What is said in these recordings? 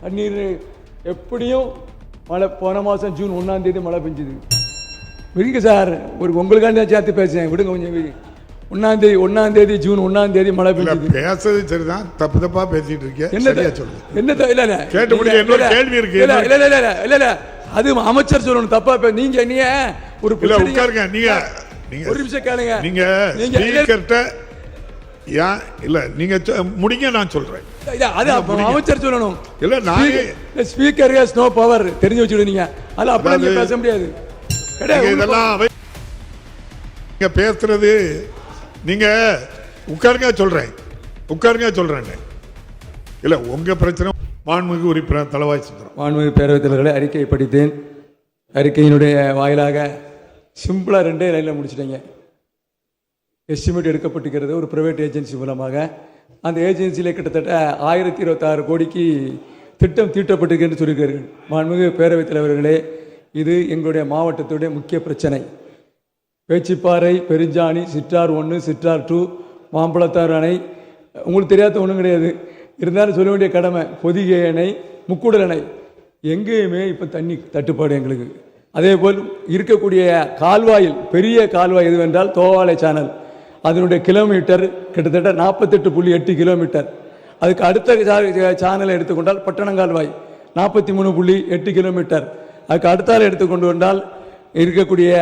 தண்ணீர் எப்படியும் மழை போன மாதம் ஜூன் ஒன்றாம் தேதி மழை பெஞ்சுது. விடுங்க சார் ஒரு உங்களுக்காண்டி தான் சேர்த்து பேசுறேன். விடுங்க கொஞ்சம் விடுங்க. ஒண்ணாம் தேதி ஒன்றாம் தேதி ஜூன் ஒன்றாம் தேதி மழை பெஞ்சுது. பேசுறது சரிதான். தப்பு தப்பா பேசிட்டு இருக்கேன் என்ன சரியா சொல்லு என்ன இல்ல இல்ல. கேட்டு இல்ல, கேள்வி இருக்கு. இல்ல இல்ல இல்ல இல்ல இல்ல இல்ல. அது அமைச்சர் சொல்லணும். தப்பா பே- நீங்க நீங்க ஒரு உட்காருங்க. நீங்க நீங்க ஒரு நிமிஷம் கேளுங்க. நீங்க நீங்க- ஏன் இல்ல நீங்க சொ- முடிங்க நான் இல்ல, அது அமைச்சர் சொல்லணும். இல்ல நான் ஸ்பீக்கர் ஹஸ் நோ பவர் தெரிஞ்சு வச்சுடுவீங்க அது அப்படி பேச முடியாது. இதெல்லாம் வை- நீங்க பேசுறது நீங்க உட்காருங்க சொல்றேன். உட்காருங்க சொல்றேன் இல்ல உங்க பிரச்சனை மாண்புமிகு உறுப்பினர் தலவாய் சுந்தரம். மாண்புமிகு பேரவைத் தலைவர்களை அறிக்கையை படித்தேன். அறிக்கையினுடைய வாயிலாக சிம்பிளாக ரெண்டே லைனில் முடிச்சிட்டீங்க. எஸ்டிமேட் எடுக்கப்பட்டிருக்கிறது ஒரு ப்ரைவேட் ஏஜென்சி மூலமாக. அந்த ஏஜென்சியில் கிட்டத்தட்ட ஆயிரத்தி இருபத்தாறு கோடிக்கு திட்டம் தீட்டப்பட்டிருக்குன்னு சொல்லியிருக்கிறார்கள் மாண்புமிகு பேரவைத் தலைவர்களே இது எங்களுடைய மாவட்டத்துடைய முக்கிய பிரச்சனை. பேச்சிப்பாறை பெருஞ்சாணி சிற்றார் ஒன்று சிற்றார் டூ மாம்பழத்தார் அணை உங்களுக்கு தெரியாத ஒன்றும் கிடையாது. இருந்தாலும் சொல்ல வேண்டிய கடமை பொதிகை அணை முக்கூடல் அணை. எங்கேயுமே இப்போ தண்ணி தட்டுப்பாடு எங்களுக்கு. அதே போல் இருக்கக்கூடிய கால்வாயில் பெரிய கால்வாய் எதுவென்றால் தோவாலை சேனல் அதனுடைய கிலோமீட்டர் கிட்டத்தட்ட நாற்பத்தெட்டு புள்ளி எட்டு கிலோமீட்டர் அதுக்கு அடுத்த சேனலை எடுத்துக்கொண்டால் பட்டணங்கால்வாய் நாற்பத்தி மூணு புள்ளி எட்டு கிலோமீட்டர் அதுக்கு அடுத்தால் எடுத்துக்கொண்டு வந்தால் இருக்கக்கூடிய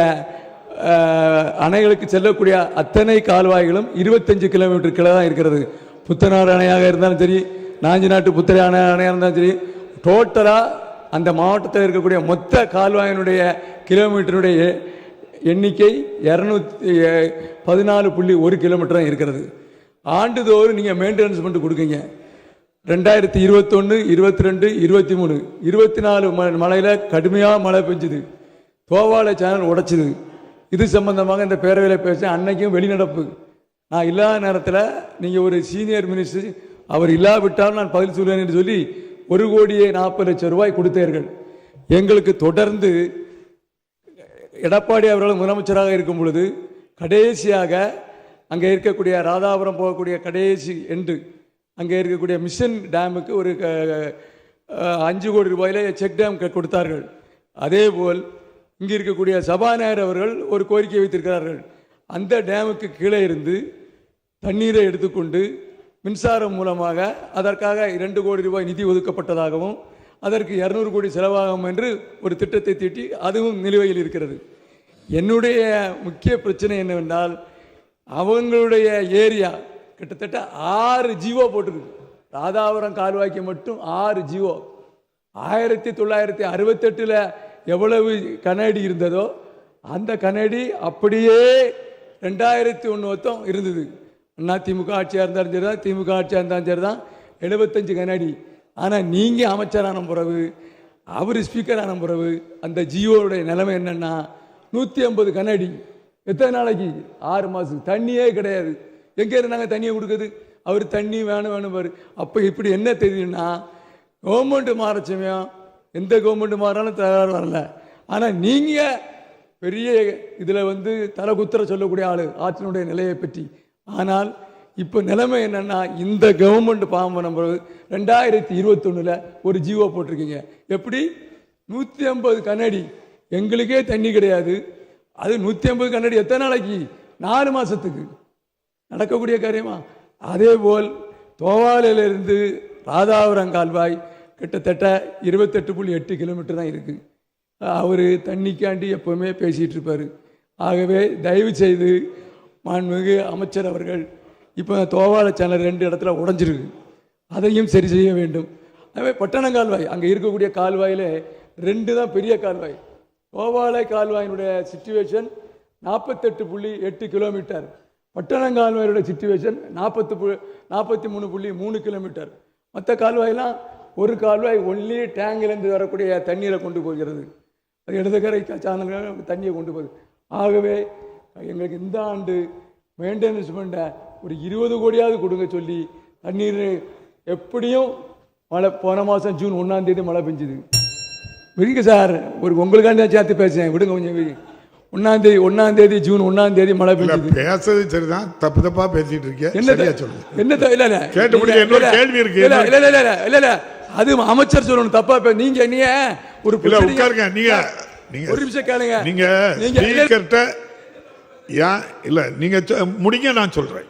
அணைகளுக்கு செல்லக்கூடிய அத்தனை கால்வாய்களும் இருபத்தஞ்சு கிலோமீட்டர் கீழே தான் இருக்கிறது. புத்தனாறு அணையாக இருந்தாலும் சரி நாஞ்சி நாட்டு புத்தரை அணை அணையாக இருந்தாலும் சரி டோட்டலாக அந்த மாவட்டத்தில் இருக்கக்கூடிய மொத்த கால்வாயினுடைய கிலோமீட்டருடைய எண்ணிக்கை இரநூத்தி பதினாலு புள்ளி ஒரு கிலோமீட்டர் தான் இருக்கிறது. ஆண்டுதோறும் நீங்கள் மெயின்டெனன்ஸ் பண்ணிட்டு கொடுக்குங்க ரெண்டாயிரத்தி இருபத்தொன்று இருபத்தி ரெண்டு இருபத்தி மூணு இருபத்தி நாலு ம மழையில் கடுமையாக மழை பெஞ்சுது. தோவாலை சேனல் உடைச்சிது. இது சம்பந்தமாக இந்த பேரவையில் பேச அன்னைக்கும் வெளிநடப்பு. நான் இல்லாத நேரத்தில் நீங்கள் ஒரு சீனியர் மினிஸ்டர் அவர் இல்லாவிட்டால் நான் பதில் சொல்வேன் என்று சொல்லி ஒரு கோடியே நாற்பது லட்சம் ரூபாய் கொடுத்தீர்கள். எங்களுக்கு தொடர்ந்து எடப்பாடி அவர்கள் முதலமைச்சராக இருக்கும் பொழுது கடைசியாக அங்கே இருக்கக்கூடிய ராதாபுரம் போகக்கூடிய கடைசி என்று அங்கே இருக்கக்கூடிய மிஷன் டேமுக்கு ஒரு க- அஞ்சு கோடி ரூபாயில் செக் டேம் கொடுத்தார்கள். அதேபோல் இங்கே இருக்கக்கூடிய சபாநாயகர் அவர்கள் ஒரு கோரிக்கை வைத்திருக்கிறார்கள். அந்த டேமுக்கு கீழே இருந்து தண்ணீரை எடுத்துக்கொண்டு மின்சாரம் மூலமாக அதற்காக இரண்டு கோடி ரூபாய் நிதி ஒதுக்கப்பட்டதாகவும் அதற்கு இரநூறு கோடி செலவாகும் என்று ஒரு திட்டத்தை தீட்டி அதுவும் நிலுவையில் இருக்கிறது. என்னுடைய முக்கிய பிரச்சனை என்னவென்றால் அவங்களுடைய ஏரியா கிட்டத்தட்ட ஆறு ஜீவோ போட்டிருக்கு. ராதாபுரம் கால்வாய்க்கு மட்டும் ஆறு ஜீவோ ஆயிரத்தி தொள்ளாயிரத்தி அறுபத்தெட்டில் எவ்வளவு கனடி இருந்ததோ அந்த கனடி அப்படியே ரெண்டாயிரத்தி ஒன்று மொத்தம் இருந்தது. அண்ணா திமுக ஆட்சியாக இருந்தாலும் சரி தான் திமுக ஆட்சியாக இருந்தாலும் சரி தான் எழுபத்தஞ்சு கனடி ஆனால் நீங்கள் அமைச்சரான பிறகு அவர் ஸ்பீக்கர் ஆன பிறகு அந்த ஜியோவுடைய நிலைமை என்னென்னா நூற்றி ஐம்பது கண்ணாடி. எத்தனை நாளைக்கு? ஆறு மாதம் தண்ணியே கிடையாது. எங்கே இருந்தாங்க தண்ணியை கொடுக்குது அவர் தண்ணி வேணும் வேணும் பாரு. அப்போ இப்படி என்ன தெரியுதுன்னா கவர்மெண்ட் மாற சமயம் எந்த கவர்மெண்ட் மாறினாலும் தகராறு வரல. ஆனால் நீங்கள் பெரிய இதில் வந்து தலை குத்துற சொல்லக்கூடிய ஆள் ஆற்றினுடைய நிலையை பற்றி. ஆனால் இப்போ நிலைமை என்னென்னா இந்த கவர்மெண்ட் பாம்பு நம்பர் ரெண்டாயிரத்தி இருபத்தொன்னில் ஒரு ஜீவோ போட்டிருக்கீங்க. எப்படி? நூற்றி ஐம்பது கண்ணாடி. எங்களுக்கே தண்ணி கிடையாது. அது நூற்றி ஐம்பது கண்ணாடி எத்தனை நாளைக்கு? நாலு மாதத்துக்கு நடக்கக்கூடிய காரியமா? அதே போல் தோவாலையிலிருந்து ராதாபுரம் கால்வாய் கிட்டத்தட்ட இருபத்தெட்டு புள்ளி எட்டு கிலோமீட்டர் தான் இருக்குது அவர் தண்ணிக்காண்டி எப்போவுமே பேசிகிட்டு இருப்பார். ஆகவே தயவு செய்து மாண்புமிகு அமைச்சர் அவர்கள் இப்போ தோவாள சேனல் ரெண்டு இடத்துல உடைஞ்சிருக்கு. அதையும் சரி செய்ய வேண்டும். அதே பட்டணம் கால்வாய் அங்கே இருக்கக்கூடிய கால்வாயில் ரெண்டு தான் பெரிய கால்வாய். தோவாளை கால்வாயினுடைய சுச்சுவேஷன் நாற்பத்தெட்டு புள்ளி எட்டு கிலோமீட்டர் பட்டணங்கால்வாயோட சுச்சுவேஷன் நாற்பத்து பு நாற்பத்தி மூணு புள்ளி மூணு கிலோமீட்டர் மற்ற கால்வாயெலாம் ஒரு கால்வாய் ஒன்லி டேங்கிலேருந்து வரக்கூடிய தண்ணீரை கொண்டு போகிறது. அது இடதுகரை சாதனங்கள் தண்ணியை கொண்டு போகுது. ஆகவே எங்களுக்கு இந்த ஆண்டு மெயின்டெனன்ஸ் பண்ண ஒரு இருபது கோடியாவது கொடுங்க சொல்லி தண்ணீர் எப்படியும் மழை போன மாதம் ஜூன் ஒன்றாம் தேதி மழை பெஞ்சுது. விடுங்க சார் ஒரு உங்களுக்காண்டி தான் சேர்த்து பேசுறேன். விடுங்க கொஞ்சம் விடுங்க. ஒண்ணாம் தேதி ஒண்ணாம் தேதி ஜூன் ஒண்ணாம் தேதி மழை பெஞ்சது. பேசுறது சரிதான். தப்பு தப்பா பேசிட்டு இருக்கேன் என்ன சொல்லு என்ன இல்ல இல்ல. கேட்டு இல்ல, கேள்வி இருக்கு. இல்ல இல்ல இல்ல இல்ல இல்ல இல்ல. அது அமைச்சர் சொல்லணும். தப்பா இப்ப நீங்க நீங்க ஒரு இல்ல proceeding- உட்காருங்க. நீங்க நீங்க ஒரு நிமிஷம் கேளுங்க. நீங்க நீங்க இல்ல நீங்க முடிங்க நான் சொல்றேன்.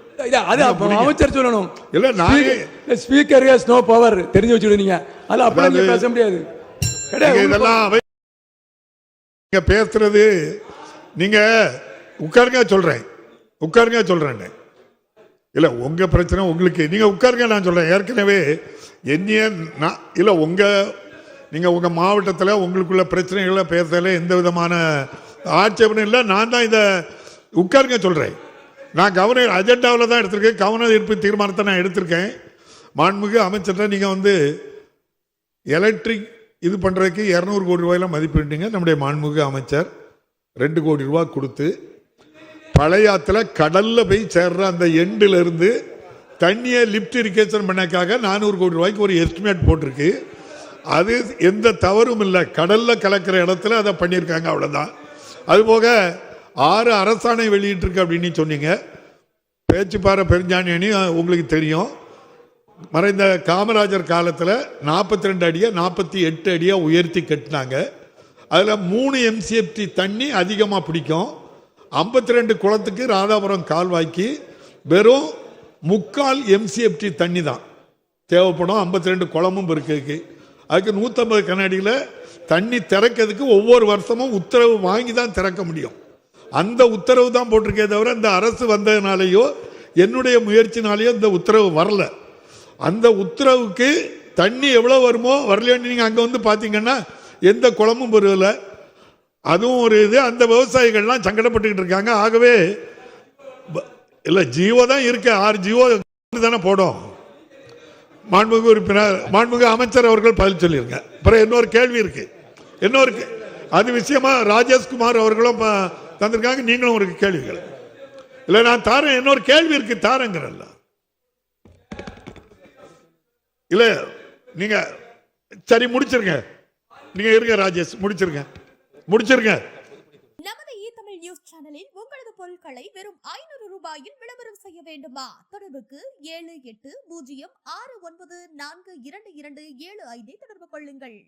அது அமைச்சர் சொல்லணும். இல்ல நானே ஸ்பீக்கர் ஹஸ் நோ பவர் தெரிஞ்சு வச்சுடுவீங்க அதுல அப்படி பேச முடியாது. இதெல்லாம் நீங்க பேசுறது நீங்க உட்காருங்க சொல்றேன். உட்காருங்க சொல்றேன். இல்ல உங்க பிரச்சனை உங்களுக்கு. நீங்க உட்காருங்க நான் சொல்றேன். ஏற்கனவே என்னைய நான் இல்ல உங்க நீங்க உங்க மாவட்டத்துல உங்களுக்குள்ள பிரச்சனைகளை பேசல எந்த விதமான ஆட்சேபனும் இல்லை. நான் தான் இதை உட்காருங்க சொல்றேன். நான் கவர்னர் அஜெண்டாவில் தான் எடுத்திருக்கேன். கவர்னர் ஈர்ப்பு தீர்மானத்தை நான் எடுத்திருக்கேன். மாண்புமிகு அமைச்சர்கிட்ட நீங்கள் வந்து எலக்ட்ரிக் இது பண்ணுறதுக்கு இரநூறு கோடி ரூபாயில மதிப்பிட்டீங்க நம்முடைய மாண்புமிகு அமைச்சர் ரெண்டு கோடி ரூபா கொடுத்து பழையாத்தில் கடலில் போய் சேர்ற அந்த எண்டிலிருந்து தண்ணியை லிப்ட் இரிகேஷன் பண்ணக்காக நானூறு கோடி ரூபாய்க்கு ஒரு எஸ்டிமேட் போட்டிருக்கு. அது எந்த தவறும் இல்லை. கடலில் கலக்கிற இடத்துல அதை பண்ணியிருக்காங்க அவ்வளோதான் அதுபோக ஆறு அரசாணை வெளியிட்டிருக்கு அப்படின்னு சொன்னீங்க. பேச்சுப்பாறை பெருஞ்சாணி உங்களுக்கு தெரியும். மறைந்த காமராஜர் காலத்தில் நாற்பத்தி ரெண்டு அடியை நாற்பத்தி எட்டு அடியாக உயர்த்தி கட்டினாங்க. அதில் மூணு எம்சிஎஃப்டி தண்ணி அதிகமாக பிடிக்கும். ஐம்பத்தி ரெண்டு குளத்துக்கு ராதாபுரம் கால்வாய்க்கு வெறும் முக்கால் எம்சிஎஃப்டி தண்ணி தான். தேவைப்படும் ஐம்பத்தி ரெண்டு குளமும் இருக்குது அதுக்கு நூற்றம்பது கண்ணாடியில் தண்ணி திறக்கிறதுக்கு ஒவ்வொரு வருஷமும் உத்தரவு வாங்கி தான் திறக்க முடியும். அந்த உத்தரவு தான் போட்டிருக்கே தவிர இந்த அரசு வந்ததுனாலேயோ என்னுடைய முயற்சினாலேயோ இந்த உத்தரவு வரல. அந்த உத்தரவுக்கு தண்ணி எவ்வளோ வருமோ வரலையோன்னு நீங்கள் அங்கே வந்து பார்த்தீங்கன்னா எந்த குளமும் பெறல அதுவும் ஒரு இது அந்த விவசாயிகள்லாம் சங்கடப்பட்டுக்கிட்டு இருக்காங்க. ஆகவே இல்லை ஜீவோ தான் இருக்கு. ஆறு ஜீவோ தானே போடும் மாண்புமிகு உறுப்பினர் மாண்புமிகு அமைச்சர் அவர்கள் பதில் சொல்லியிருங்க அப்புறம் இன்னொரு கேள்வி இருக்கு. இன்னொரு அது விஷயமா ராஜேஷ்குமார் அவர்களும் ப- தந்திருக்காங்க. நீங்களும் ஒரு கேள்விகள். இல்லை நான் தாரேன். இன்னொரு கேள்வி இருக்கு. தாரங்கிறல்ல. இல்ல நீங்க சரி முடிச்சிருங்க. நீங்க இருங்க ராஜேஷ். முடிச்சிருங்க. முடிச்சிருங்க. நமது இ தமிழ் நியூஸ் சேனலில் உங்களது பொருட்களை வெறும் ஐநூறு ரூபாயில் விளம்பரம் செய்ய வேண்டுமா? தொடர்புக்கு ஏழு எட்டு பூஜ்ஜியம் ஆறு ஒன்பது நான்கு இரண்டு இரண்டு ஏழு ஐந்தை தொடர்பு கொள்ளுங்கள்.